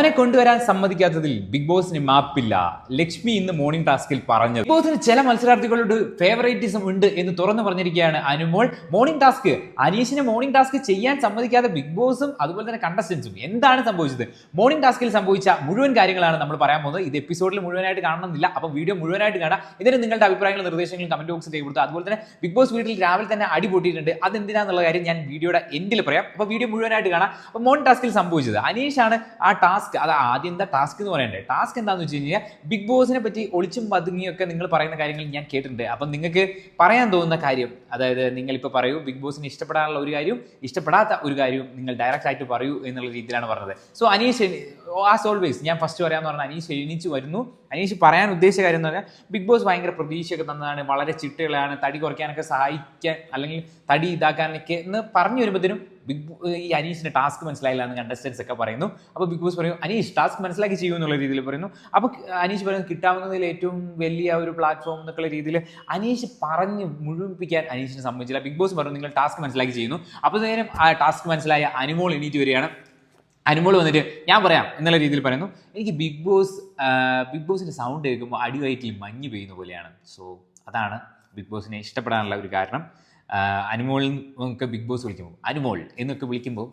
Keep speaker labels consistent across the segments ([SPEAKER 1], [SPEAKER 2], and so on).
[SPEAKER 1] അവനെ കൊണ്ടുവരാൻ സമ്മതിക്കാത്തതിൽ ബിഗ് ബോസിന് മാപ്പില്ല. ലക്ഷ്മി ഇന്ന് മോർണിംഗ് ടാസ്കിൽ പറഞ്ഞു ബിഗ് ബോസിന് ചില മത്സരാർത്ഥികളോട് ഫേവറേറ്റിസം ഉണ്ട് എന്ന് തുറന്നു പറഞ്ഞിരിക്കുകയാണ് അനുമോൾ. മോർണിംഗ് ടാസ്ക് അനീഷിനെ മോർണിംഗ് ടാസ്ക് ചെയ്യാൻ സമ്മതിക്കാതെ ബിഗ് ബോസും അതുപോലെ തന്നെ കണ്ടസ്റ്റൻസും എന്താണ് സംഭവിച്ചത്? മോർണിംഗ് ടാസ്കിൽ സംഭവിച്ച മുഴുവൻ കാര്യങ്ങളാണ് നമ്മൾ പറയാൻ പോകുന്നത്. ഇത് എപ്പിസോഡിൽ മുഴുവനായിട്ട് കാണണമെന്നില്ല. അപ്പോൾ വീഡിയോ മുഴുവനായിട്ട് കാണാം. ഇതിന് നിങ്ങളുടെ അഭിപ്രായങ്ങളും നിർദ്ദേശങ്ങളും കമന്റ് ബോക്സിൽ രേഖപ്പെടുത്തുക അതുപോലെ തന്നെ ബിഗ് ബോസ് വീട്ടിൽ രാവിലെ തന്നെ അടി പൊട്ടിയിട്ടുണ്ട്. അതെന്തിനാന്നുള്ള കാര്യം ഞാൻ വീഡിയോയുടെ എൻഡിൽ പറയാം. അപ്പോൾ വീഡിയോ മുഴുവനായിട്ട് കാണാം. അപ്പോൾ മോർണിംഗ് ടാസ്കിൽ സംഭവിച്ചത് അനീഷാണ് ആ ടാസ്ക് അത് ആദ്യം എന്താ ടാസ്ക് എന്ന് പറയണ്ടേ. ടാസ്ക് എന്താണെന്ന് വെച്ച് കഴിഞ്ഞാൽ ബിഗ് ബോസിനെ പറ്റി ഒളിച്ചും പതുങ്ങിയൊക്കെ നിങ്ങൾ പറയുന്ന കാര്യങ്ങൾ ഞാൻ കേട്ടിട്ടുണ്ട്. അപ്പം നിങ്ങൾക്ക് പറയാൻ തോന്നുന്ന കാര്യം അതായത് നിങ്ങൾ ഇപ്പോൾ പറയൂ ബിഗ് ബോസിന് ഇഷ്ടപ്പെടാനുള്ള ഒരു കാര്യവും ഇഷ്ടപ്പെടാത്ത ഒരു കാര്യവും നിങ്ങൾ ഡയറക്റ്റ് ആയിട്ട് പറയൂ എന്നുള്ള രീതിയിലാണ് പറഞ്ഞത്. സോ അനീഷ് ആസ് ഓൾവേസ് ഞാൻ ഫസ്റ്റ് പറയാമെന്ന് പറഞ്ഞാൽ അനീഷ് എഴുന്നേച്ച് വരുന്നു. അനീഷ് പറയാൻ ഉദ്ദേശിച്ച കാര്യം എന്ന് പറഞ്ഞാൽ ബിഗ് ബോസ് ഭയങ്കര പ്രതീക്ഷയൊക്കെ തന്നതാണ് വളരെ ചിട്ടകളാണ് തടി കുറയ്ക്കാനൊക്കെ സഹായിക്കാൻ അല്ലെങ്കിൽ തടി ഇതാക്കാനൊക്കെ എന്ന് പറഞ്ഞു വരുമ്പോഴത്തേനും ബിഗ് ഈ അനീഷിന് ടാസ്ക് മനസ്സിലായില്ല എന്ന് കണ്ടസ്റ്റൻസ് ഒക്കെ പറയുന്നു. അപ്പോൾ ബിഗ് ബോസ് പറയും അനീഷ് ടാസ്ക് മനസ്സിലാക്കി ചെയ്യൂ എന്നുള്ള രീതിയിൽ പറയുന്നു. അപ്പോൾ അനീഷ് പറയുന്നത് കിട്ടാവുന്നതിൽ ഏറ്റവും വലിയ ഒരു പ്ലാറ്റ്ഫോം എന്നൊക്കെയുള്ള രീതിയിൽ അനീഷ് പറഞ്ഞ് മുഴുമിപ്പിക്കാൻ അനീഷിനെ സംബന്ധിച്ചില്ല ബിഗ് ബോസ് പറഞ്ഞു നിങ്ങൾ ടാസ്ക് മനസ്സിലാക്കി ചെയ്യുന്നു. അപ്പോൾ നേരം ആ ടാസ്ക് മനസ്സിലായ അനുമോൾ എണീറ്റ് വരികയാണ്. അനുമോൾ വന്നിട്ട് ഞാൻ പറയാം എന്നുള്ള രീതിയിൽ പറയുന്നു. എനിക്ക് ബിഗ് ബോസ് ബിഗ് ബോസിന്റെ സൗണ്ട് കേൾക്കുമ്പോൾ അടിവയറ്റിൽ മഞ്ഞ് പെയ്യുന്ന പോലെയാണ്. സോ അതാണ് ബിഗ് ബോസിനെ ഇഷ്ടപ്പെടാനുള്ള ഒരു കാരണം. അനുമോൾ എന്നൊക്കെ ബിഗ് ബോസ് വിളിക്കുമ്പോൾ അനുമോൾ എന്നൊക്കെ വിളിക്കുമ്പോൾ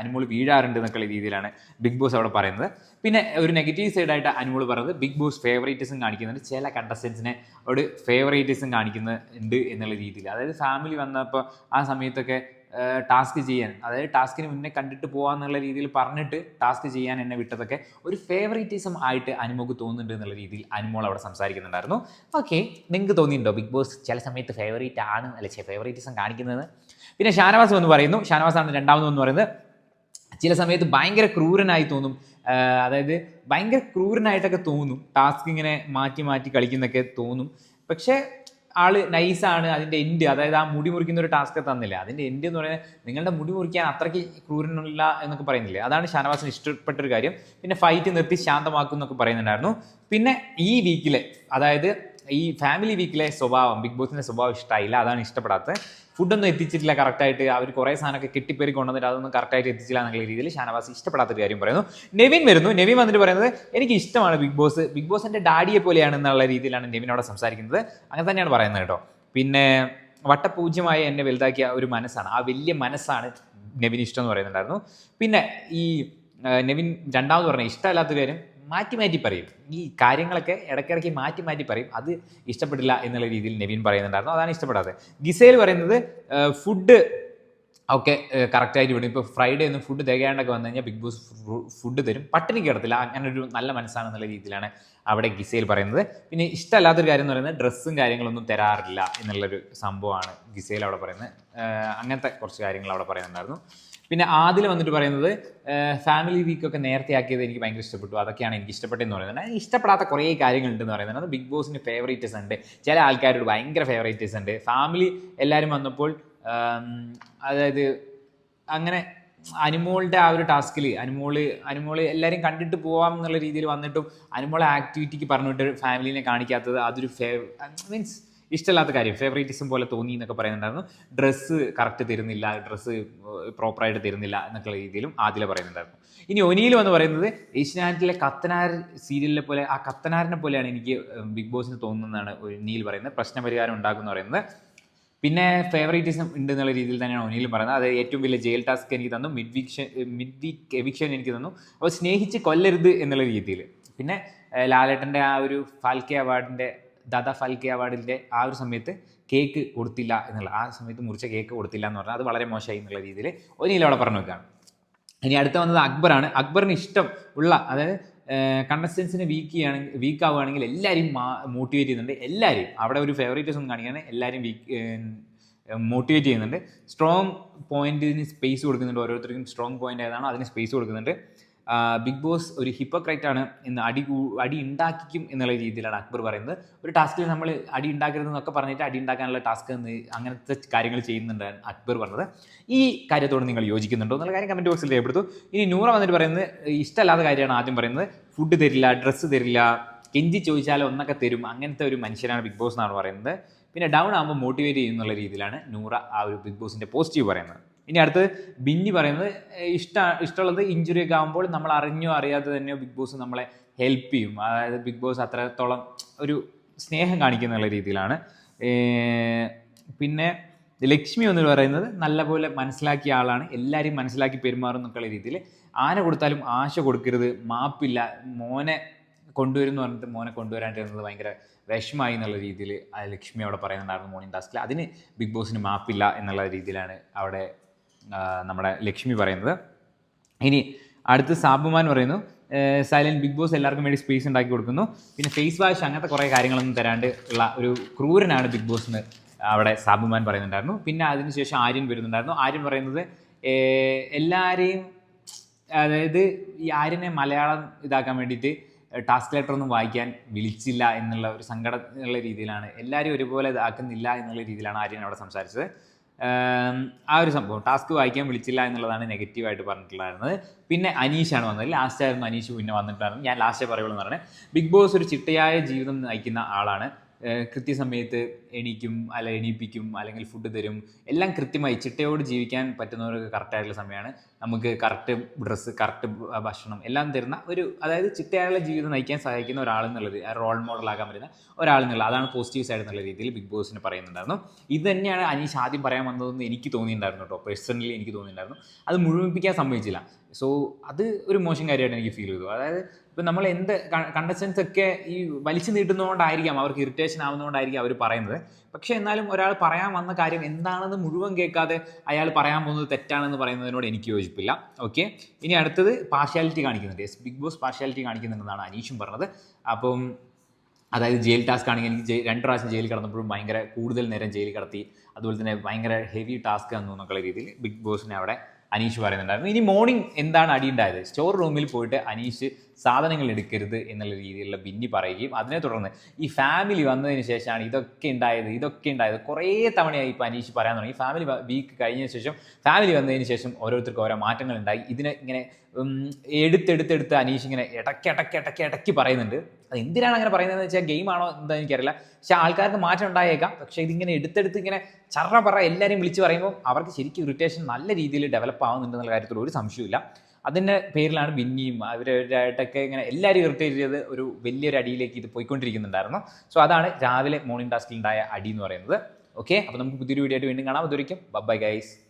[SPEAKER 1] അനുമോൾ വീഴാറുണ്ട് എന്നൊക്കെ രീതിയിലാണ് ബിഗ് ബോസ് അവിടെ പറയുന്നത്. പിന്നെ ഒരു നെഗറ്റീവ് സൈഡായിട്ട് അനുമോൾ പറയുന്നത് ബിഗ് ബോസ് ഫേവറേറ്റിസം കാണിക്കുന്നുണ്ട് ചില കണ്ടസ്റ്റൻസിനെ ഒരു ഫേവറേറ്റിസം കാണിക്കുന്നുണ്ട് എന്നുള്ള രീതിയിൽ. അതായത് ഫാമിലി വന്നപ്പോൾ ആ സമയത്തൊക്കെ ടാസ്ക് ചെയ്യാൻ. അതായത് ടാസ്കിന് മുന്നേ കണ്ടിട്ട് പോകാന്നുള്ള രീതിയിൽ പറഞ്ഞിട്ട് ടാസ്ക് ചെയ്യാൻ എന്നെ വിട്ടതൊക്കെ ഒരു ഫേവറേറ്റിസം ആയിട്ട് അനുമോക്ക് തോന്നുന്നുണ്ട് എന്നുള്ള രീതിയിൽ അനുമോൾ അവിടെ സംസാരിക്കുന്നുണ്ടായിരുന്നു. ഓക്കെ നിങ്ങൾക്ക് തോന്നിയിട്ടുണ്ടോ? ബിഗ് ബോസ് ചില സമയത്ത് ഫേവറേറ്റ് ആണ് അല്ലെ ഫേവറേറ്റിസം കാണിക്കുന്നത്? പിന്നെ ഷാനവാസ് എന്ന് പറയുന്നു. ഷാനവാസാണ് എന്ന് പറയുന്നത്. ചില സമയത്ത് ഭയങ്കര ക്രൂരനായി തോന്നും. അതായത് ഭയങ്കര ക്രൂരനായിട്ടൊക്കെ തോന്നും. ടാസ്ക് ഇങ്ങനെ മാറ്റി മാറ്റി കളിക്കുന്നൊക്കെ തോന്നും. പക്ഷേ ആൾ നൈസാണ് അതിന്റെ എൻഡ് അതായത് ആ മുടി മുറിക്കുന്ന ഒരു ടാസ്ക് തന്നില്ല. അതിന്റെ എൻഡ് എന്ന് പറയുന്നത് നിങ്ങളുടെ മുടി മുറിക്കാൻ അത്രയ്ക്ക് ക്രൂരനില്ല എന്നൊക്കെ പറയുന്നില്ലേ? അതാണ് ഷാനവാസിന് ഇഷ്ടപ്പെട്ട ഒരു കാര്യം. പിന്നെ ഫൈറ്റ് നിർത്തി ശാന്തമാക്കും എന്നൊക്കെ പറയുന്നുണ്ടായിരുന്നു. പിന്നെ ഈ വീക്കിലെ അതായത് ഈ ഫാമിലി വീക്കിലെ സ്വഭാവം ബിഗ് ബോസിന്റെ സ്വഭാവം ഇഷ്ടമായില്ല അതാണ് ഇഷ്ടപ്പെടാത്തത്. ഫുഡൊന്നും എത്തിച്ചിട്ടില്ല കറക്റ്റായിട്ട്. അവർ കുറേ സാധനമൊക്കെ കെട്ടിപ്പേരി കൊണ്ടുവന്നിട്ട് അതൊന്നും കറക്റ്റായിട്ട് എത്തിച്ചില്ല എന്നുള്ള രീതിയിൽ ഷാനവാസ് ഇഷ്ടപ്പെടാത്തൊരു കാര്യം പറയുന്നു. നെവിൻ വരുന്നു. നെവിൻ വന്നിട്ട് പറയുന്നത് എനിക്ക് ഇഷ്ടമാണ് ബിഗ് ബോസ്. ബിഗ് ബോസ് എന്റെ ഡാഡിയെ പോലെയാണ് എന്നുള്ള രീതിയിലാണ് നെവിൻ അവിടെ സംസാരിക്കുന്നത്. അങ്ങനെ തന്നെയാണ് പറയുന്നത് കേട്ടോ. പിന്നെ വട്ടപൂജ്യമായി എന്നെ വലുതാക്കിയ ഒരു മനസ്സാണ്. ആ വലിയ മനസ്സാണ് നെവിൻ ഇഷ്ടം എന്ന് പറയുന്നുണ്ടായിരുന്നു. പിന്നെ ഈ നെവിൻ രണ്ടാമത് പറഞ്ഞ ഇഷ്ടമല്ലാത്ത കാര്യം മാറ്റി മാറ്റി പറയും. ഈ കാര്യങ്ങളൊക്കെ ഇടയ്ക്കിടയ്ക്ക് മാറ്റി മാറ്റി പറയും. അത് ഇഷ്ടപ്പെട്ടില്ല എന്നുള്ള രീതിയിൽ നവീൻ പറയുന്നുണ്ടായിരുന്നു. അതാണ് ഇഷ്ടപ്പെടാതെ ഗിസയിൽ പറയുന്നത് ഫുഡ് ഒക്കെ കറക്റ്റായിട്ട് വിടും. ഇപ്പോൾ ഫ്രൈഡേ ഒന്നും ഫുഡ് തികയാണ്ടൊക്കെ വന്നു കഴിഞ്ഞാൽ ബിഗ് ബോസ് ഫുഡ് തരും. പട്ടിണി കിടത്തില്ല. അങ്ങനെ ഒരു നല്ല മനസ്സാണെന്നുള്ള രീതിയിലാണ് അവിടെ ഗിസയിൽ പറയുന്നത്. പിന്നെ ഇഷ്ടമല്ലാത്തൊരു കാര്യം എന്ന് പറയുന്നത് ഡ്രസ്സും കാര്യങ്ങളൊന്നും തരാറില്ല എന്നുള്ളൊരു സംഭവമാണ് ഗിസയിൽ അവിടെ പറയുന്നത്. അങ്ങനത്തെ കുറച്ച് കാര്യങ്ങൾ അവിടെ പറയുന്നുണ്ടായിരുന്നു. പിന്നെ ആദ്യം വന്നിട്ട് പറയുന്നത് ഫാമിലി വീക്ക് ഒക്കെ നേരത്തെ ആക്കിയത് എനിക്ക് ഭയങ്കര ഇഷ്ടപ്പെട്ടു. അതൊക്കെയാണ് എനിക്ക് ഇഷ്ടപ്പെട്ടെന്ന് പറയുന്നത്. ഇഷ്ടപ്പെടാത്ത കുറേ കാര്യങ്ങളുണ്ടെന്ന് പറയുന്നത്. അത് ബിഗ് ബോസിന് ഫേവറേറ്റ്സ് ഉണ്ട്. ചില ആൾക്കാരോട് ഭയങ്കര ഫേവറേറ്റ്സ് ഉണ്ട്. ഫാമിലി എല്ലാവരും വന്നപ്പോൾ അതായത് അങ്ങനെ അനുമോളുടെ ആ ഒരു ടാസ്കിൽ അനുമോൾ അനുമോൾ എല്ലാവരും കണ്ടിട്ട് പോവാം എന്നുള്ള രീതിയിൽ വന്നിട്ടും അനുമോളെ ആക്ടിവിറ്റിക്ക് പറഞ്ഞിട്ട് ഫാമിലിനെ കാണിക്കാത്തത് അതൊരു ഫേവ് മീൻസ് ഇഷ്ടമില്ലാത്ത കാര്യം. ഫേവറേറ്റിസം പോലെ തോന്നി എന്നൊക്കെ പറയുന്നുണ്ടായിരുന്നു. ഡ്രസ്സ് കറക്റ്റ് തരുന്നില്ല ഡ്രസ്സ് പ്രോപ്പറായിട്ട് തരുന്നില്ല എന്നൊക്കെ രീതിയിലും ആദ്യം പറയുന്നുണ്ടായിരുന്നു. ഇനി ഒനിയിൽ എന്ന് പറയുന്നത് ഏഷ്യനാറ്റിലെ കത്തനാർ സീരിയലിലെ പോലെ ആ കത്തനാരിനെ പോലെയാണ് എനിക്ക് ബിഗ് ബോസിന് തോന്നുന്നതാണ് ഒനിയിൽ പറയുന്നത്. പ്രശ്നപരിഹാരം ഉണ്ടാക്കുമെന്ന് പറയുന്നത്. പിന്നെ ഫേവറേറ്റിസം ഉണ്ട് എന്നുള്ള രീതിയിൽ തന്നെയാണ് ഒനിയിലും പറയുന്നത്. അതായത് ഏറ്റവും വലിയ ജയിൽ ടാസ്ക് എനിക്ക് തന്നു മിഡ് വീക്ഷൻ മിഡ് വീക്ക് എവിക്ഷൻ എനിക്ക് തന്നു. അപ്പോൾ സ്നേഹിച്ച് കൊല്ലരുത് എന്നുള്ള രീതിയിൽ. പിന്നെ ലാലേട്ടന്റെ ആ ഒരു ഫാൽക്കെ അവാർഡിന്റെ ദാദാ ഫാൽക്കെ അവാർഡിന്റെ ആ ഒരു സമയത്ത് കേക്ക് കൊടുത്തില്ല എന്നുള്ള ആ സമയത്ത് മുറിച്ച കേക്ക് കൊടുത്തില്ല എന്ന് പറഞ്ഞാൽ അത് വളരെ മോശമായി എന്നുള്ള രീതിയിൽ ഒരിക്കലും അവിടെ പറഞ്ഞു വെക്കുകയാണ്. ഇനി അടുത്ത വന്നത് അക്ബറാണ്. അക്ബറിന് ഇഷ്ടം ഉള്ള അതായത് കണ്ടസ്റ്റൻസിനെ വീക്ക് ചെയ്യുകയാണെങ്കിൽ വീക്ക് ആവുകയാണെങ്കിൽ എല്ലാവരും മോട്ടിവേറ്റ് ചെയ്യുന്നുണ്ട്. എല്ലാവരും അവിടെ ഒരു ഫേവറേറ്റസ് ഒന്നും കാണിക്കാണ് എല്ലാവരും വീക്ക് മോട്ടിവേറ്റ് ചെയ്യുന്നുണ്ട്. സ്ട്രോങ് പോയിന്റിന് സ്പേസ് കൊടുക്കുന്നുണ്ട്. ഓരോരുത്തർക്കും സ്ട്രോങ് പോയിന്റ് ഏതാണോ അതിന് സ്പേസ് കൊടുക്കുന്നുണ്ട്. ബിഗ് ബോസ് ഒരു ഹിപ്പോക്രൈറ്റ് ആണ് എന്ന് അടി അടി ഉണ്ടാക്കിക്കും എന്നുള്ള രീതിയിലാണ് അക്ബർ പറയുന്നത്. ഒരു ടാസ്കിൽ നമ്മൾ അടി ഉണ്ടാക്കരുത് എന്നൊക്കെ പറഞ്ഞിട്ട് അടി ഉണ്ടാക്കാനുള്ള ടാസ്ക് എന്ന് അങ്ങനത്തെ കാര്യങ്ങൾ ചെയ്യുന്നുണ്ട് അക്ബർ പറഞ്ഞത്. ഈ കാര്യത്തോട് നിങ്ങൾ യോജിക്കുന്നുണ്ടോ എന്നുള്ള കാര്യം കമന്റ് ബോക്സിൽ രേഖപ്പെടുത്തു. ഇനി നൂറ വന്നിട്ട് പറയുന്നത് ഇഷ്ടമല്ലാത്ത കാര്യമാണ് ആദ്യം പറയുന്നത്. ഫുഡ് തരില്ല ഡ്രസ്സ് തരില്ല കെഞ്ചി ചോദിച്ചാൽ ഒന്നൊക്കെ തരും. അങ്ങനത്തെ ഒരു മനുഷ്യനാണ് ബിഗ് ബോസ് എന്നാണ് പറയുന്നത്. പിന്നെ ഡൗൺ ആകുമ്പോൾ മോട്ടിവേറ്റ് ചെയ്യുന്നുള്ള രീതിയിലാണ് നൂറ ആ ഒരു ബിഗ് ബോസിന്റെ പോസിറ്റീവ് പറയുന്നത്. ഇനി അടുത്ത് ബിന്നി പറയുന്നത് ഇഷ്ട ഇഷ്ടമുള്ളത് ഇഞ്ചുറി ഒക്കെ ആകുമ്പോൾ നമ്മൾ അറിഞ്ഞോ അറിയാതെ തന്നെയോ ബിഗ് ബോസ് നമ്മളെ ഹെൽപ്പ് ചെയ്യും. അതായത് ബിഗ് ബോസ് അത്രത്തോളം ഒരു സ്നേഹം കാണിക്കുന്നുള്ള രീതിയിലാണ്. പിന്നെ ലക്ഷ്മി എന്ന് പറയുന്നത് നല്ലപോലെ മനസ്സിലാക്കിയ ആളാണ് എല്ലാവരെയും മനസ്സിലാക്കി പെരുമാറും എന്നൊക്കെയുള്ള രീതിയിൽ ആന കൊടുത്താലും ആശ കൊടുക്കരുത് മാപ്പില്ല മോനെ കൊണ്ടുവരുമെന്ന് പറഞ്ഞിട്ട് മോനെ കൊണ്ടുവരാണ്ടിരുന്നത് ഭയങ്കര വിഷമായി എന്നുള്ള രീതിയിൽ ലക്ഷ്മി അവിടെ പറയുന്നുണ്ടായിരുന്നു മോർണിംഗ് ടാസ്കിൽ. അതിന് ബിഗ് ബോസിന് മാപ്പില്ല എന്നുള്ള രീതിയിലാണ് അവിടെ നമ്മുടെ ലക്ഷ്മി പറയുന്നത്. ഇനി അടുത്ത് സാബുമാൻ പറയുന്നു സൈലന്റ് ബിഗ് ബോസ് എല്ലാവർക്കും വേണ്ടി സ്പേസ് ഉണ്ടാക്കി കൊടുക്കുന്നു. പിന്നെ ഫേസ് വാഷ് അങ്ങനത്തെ കുറേ കാര്യങ്ങളൊന്നും തരാണ്ട് ഉള്ള ഒരു ക്രൂരനാണ് ബിഗ് ബോസ് എന്ന് അവിടെ സാബുമാൻ പറയുന്നുണ്ടായിരുന്നു. പിന്നെ അതിനുശേഷം ആര്യൻ വരുന്നുണ്ടായിരുന്നു. ആര്യൻ പറയുന്നത് എല്ലാവരെയും അതായത് ഈ ആര്യനെ മലയാളം ഇതാക്കാൻ വേണ്ടിയിട്ട് ടാസ്ക് ലെറ്റർ ഒന്നും വായിക്കാൻ വിളിച്ചില്ല എന്നുള്ള ഒരു സങ്കടം എന്നുള്ള രീതിയിലാണ് എല്ലാവരും ഒരുപോലെ ഇതാക്കുന്നില്ല എന്നുള്ള രീതിയിലാണ് ആര്യൻ അവിടെ സംസാരിച്ചത്. ആ ഒരു സംഭവം ടാസ്ക് വായിക്കാൻ വിളിച്ചില്ല എന്നുള്ളതാണ് നെഗറ്റീവായിട്ട് പറഞ്ഞിട്ടുണ്ടായിരുന്നത്. പിന്നെ അനീഷാണ് വന്നത്. ലാസ്റ്റ് ആയിരുന്നു അനീഷ് പിന്നെ വന്നിട്ടുണ്ടായിരുന്നു ഞാൻ ലാസ്റ്റേ പറയുള്ളൂ എന്ന് പറഞ്ഞത് ബിഗ് ബോസ് ഒരു ചിട്ടയായ ജീവിതം നയിക്കുന്ന ആളാണ്. കൃത്യസമയത്ത് എണീക്കും അല്ല എണീപ്പിക്കും അല്ലെങ്കിൽ ഫുഡ് തരും. എല്ലാം കൃത്യമായി ചിട്ടയോട് ജീവിക്കാൻ പറ്റുന്നവർക്ക് കറക്റ്റായിട്ടുള്ള സമയമാണ്. നമുക്ക് കറക്റ്റ് ഡ്രസ്സ് കറക്റ്റ് ഭക്ഷണം എല്ലാം തരുന്ന ഒരു അതായത് ചിട്ടയായുള്ള ജീവിതം നയിക്കാൻ സഹായിക്കുന്ന ഒരാൾ ഒരാളെന്നുള്ളത് റോൾ മോഡൽ മോഡലാകാൻ പറ്റുന്ന ഒരാളെന്നുള്ള അതാണ് പോസിറ്റീവ് സൈഡ് എന്നുള്ള രീതിയിൽ ബിഗ് ബോസിന് പറയുന്നുണ്ടായിരുന്നു. ഇത് തന്നെയാണ് അനീഷ് ആദ്യം പറയാൻ വന്നതെന്ന് എനിക്ക് തോന്നിയിട്ടുണ്ടായിരുന്നു കേട്ടോ. പേഴ്സണലി എനിക്ക് തോന്നിയിട്ടുണ്ടായിരുന്നു. അത് മുഴുമിപ്പിക്കാൻ സമ്മതിച്ചില്ല. സോ അത് ഒരു മോശം കാര്യമായിട്ട് എനിക്ക് ഫീൽ ചെയ്തു. അതായത് ഇപ്പം നമ്മൾ എന്ത് കണ്ടസ്റ്റൻസ് ഒക്കെ ഈ വലിച്ചു നീട്ടുന്നതുകൊണ്ടായിരിക്കാം അവർക്ക് ഇറിറ്റേഷൻ ആവുന്നതുകൊണ്ടായിരിക്കും അവർ പറയുന്നത്. പക്ഷെ എന്നാലും ഒരാൾ പറയാൻ വന്ന കാര്യം എന്താണെന്ന് മുഴുവൻ കേൾക്കാതെ അയാൾ പറയാൻ പോകുന്നത് തെറ്റാണെന്ന് പറയുന്നതിനോട് എനിക്ക് യോജിപ്പില്ല. ഓക്കെ ഇനി അടുത്തത് പാർഷ്യാലിറ്റി കാണിക്കുന്നുണ്ട് യെസ് ബിഗ് ബോസ് പാർഷ്യാലിറ്റി കാണിക്കുന്നുണ്ടെന്നാണ് അനീഷും പറഞ്ഞത്. അപ്പം അതായത് ജയിൽ ടാസ്ക് ആണെങ്കിൽ എനിക്ക് രണ്ട് പ്രാവശ്യം ജയിലിൽ കിടന്നപ്പോഴും ഭയങ്കര കൂടുതൽ നേരം ജയിലിൽ കിടത്തി അതുപോലെ തന്നെ ഭയങ്കര ഹെവി ടാസ്ക് എന്നുള്ള രീതിയിൽ ബിഗ് ബോസിനെ അവിടെ അനീഷ് പറയുന്നുണ്ടായിരുന്നു. ഇനി മോർണിംഗ് എന്താണ് അടിയുണ്ടായത് സ്റ്റോർ റൂമിൽ പോയിട്ട് അനീഷ് സാധനങ്ങൾ എടുക്കരുത് എന്നുള്ള രീതിയിലുള്ള ബിന്നി പറയുകയും അതിനെ തുടർന്ന് ഈ ഫാമിലി വന്നതിന് ശേഷമാണ് ഇതൊക്കെ ഉണ്ടായത് ഇതൊക്കെ ഉണ്ടായത്. കുറേ തവണയായി ഇപ്പോൾ അനീഷ് പറയാൻ തുടങ്ങി. ഫാമിലി വീക്ക് കഴിഞ്ഞ ശേഷം ഫാമിലി വന്നതിന് ശേഷം ഓരോരുത്തർക്കും ഓരോ മാറ്റങ്ങൾ ഉണ്ടായി. ഇതിനെ ഇങ്ങനെ എടുത്തെടുത്തെടുത്ത് അനീഷ് ഇങ്ങനെ ഇടയ്ക്ക് ഇടയ്ക്ക് ഇടയ്ക്ക് ഇടയ്ക്ക് പറയുന്നുണ്ട്. അത് എന്തിനാണ് അങ്ങനെ പറയുന്നതെന്ന് വെച്ചാൽ ഗെയിമാണോ എന്താ എനിക്കറിയില്ല. പക്ഷെ ആൾക്കാർക്ക് മാറ്റം ഉണ്ടായേക്കാം. പക്ഷേ ഇതിങ്ങനെ എടുത്തെടുത്ത് ഇങ്ങനെ ചറ പറ എല്ലാവരെയും വിളിച്ച് പറയുമ്പോൾ അവർക്ക് ശരിക്കും ഇറിറ്റേഷൻ നല്ല രീതിയിൽ ഡെവലപ്പ് ആവുന്നുണ്ടെന്നുള്ള കാര്യത്തിൽ ഒരു സംശയമില്ല അതിന്റെ പേരിലാണ് വിന്നിയും അവരായിട്ടൊക്കെ ഇങ്ങനെ എല്ലാവരും ഇറിറ്റേറ്റ് ചെയ്ത് ഒരു വലിയൊരു അടിയിലേക്ക് ഇത് പോയിക്കൊണ്ടിരിക്കുന്നുണ്ടായിരുന്നു. സോ അതാണ് രാവിലെ മോർണിംഗ് ടാസ്കിൽ ഉണ്ടായ അടി എന്ന് പറയുന്നത്. ഓക്കെ അപ്പോൾ നമുക്ക് പുതിയൊരു വീഡിയോ ആയിട്ട് വീണ്ടും കാണാം. അതൊരിക്കും ബൈ ഗൈസ്